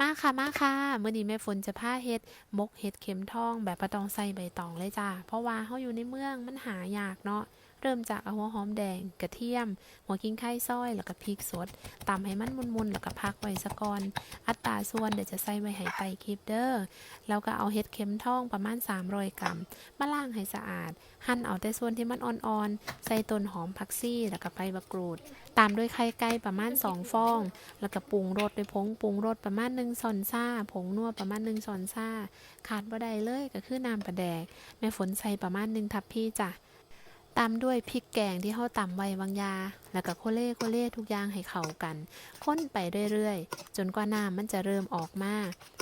มาค่ะมาค่ะเมื่อนี้แม่ฝนจะผ้าเฮ็ดมกเฮ็ดเข็มทอง แบบบ่ต้องใส่ใบตองเลยจ้าเพราะว่าเขาอยู่ในเมืองมันหายากเนาะ เริ่มจากเอาหัวหอมแดง กระเทียม หัวขิงไข่ซอย แล้วก็พริกสดตำให้มันมุนๆแล้วก็พักไว้ซะก่อน อัตราส่วนเดี๋ยวจะใส่ไว้ให้ใต้คลิปเด้อ แล้วก็เอาเห็ดเข็มทองประมาณ300กรัม มาล้างให้สะอาด หั่นเอาแต่ส่วนที่มันอ่อนๆ ใส่ต้นหอมผักชีแล้วก็ใบมะกรูด ตามด้วยไข่ไก่ประมาณ2ฟอง แล้วก็ปรุงรสด้วยผงปรุงรสประมาณ1ช้อนซ่า ผงนัวประมาณ1ช้อนซ่า ขาดบ่ได้เลยก็คือน้ำปลาแดก แม่ฝนใส่ประมาณ1ทัพพี่จ้ะ ตามด้วยพริกแกงที่เฮาตำไว้บางยา แล้วก็โคเล่โคเล่ทุกอย่างให้เข้ากัน ค้นไปเรื่อยๆ จนกว่าน้ำมันจะเริ่มออกมา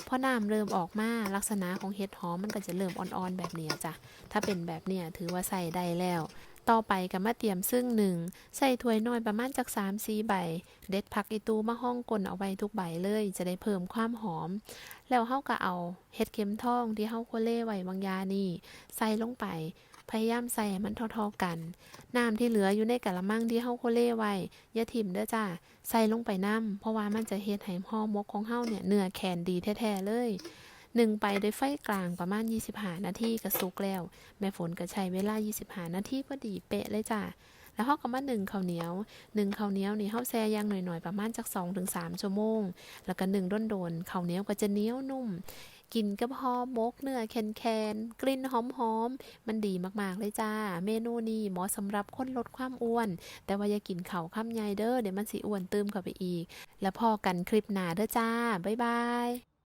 พอน้ำเริ่มออกมาลักษณะของเห็ดหอมมันก็จะเริ่มอ่อนๆแบบนี้จ้ะ ถ้าเป็นแบบเนี้ยถือว่าใส่ได้แล้ว ต่อไปก็มาเตรียมซึ่งหนึ่งใส่ถ้วยน้อยประมาณจาก3 4ใบ เด็ดผักอีตูมาห้องกลนเอาไว้ทุกใบเลย จะได้เพิ่มความหอม แล้วเฮาก็เอาเห็ดเข็มทองที่เฮาโคเล่ไว้บางยานี่ ใส่ลงไป พยายามใส่ให้มันเท่าๆกัน น้ำที่เหลืออยู่ในกะละมังที่เฮาโคเล่ไว้อย่าถิ่มเด้อจ้าใส่ลงไปน้ำเพราะว่ามันจะเฮ็ดให้ห่อมกของเฮาเนี่ยเนื้อแข็งดีแท้ๆเลยหนึ่งไปโดยไฟกลางประมาณ 25 นาทีก็สุกแล้ว แม่ฝนก็ใช้เวลา 25 นาทีพอดีเป๊ะเลยจ้าแล้วเฮาก็มาหนึ่งข้าวเหนียวหนึ่งข้าวเหนียวนี่เฮาแช่ย่างหน่อยๆประมาณจัก2-3ชั่วโมง แล้วก็หนึ่งโดนๆข้าวเหนียวก็จะเหนียวนุ่ม กินกับห่อมกเนื้อแคนเคนกลิ่นหอมหอมมันดีมากๆเลยจ้า เมนูนี้เหมาะสำหรับคนลดความอ้วน แต่ว่าอย่ากินเข่าข้ามใหญ่เด้อเดี๋ยวมันสิอ้วนเติมเข้าไปอีก แล้วพอกันคลิปหน้าเด้อจ้าบ๊ายบาย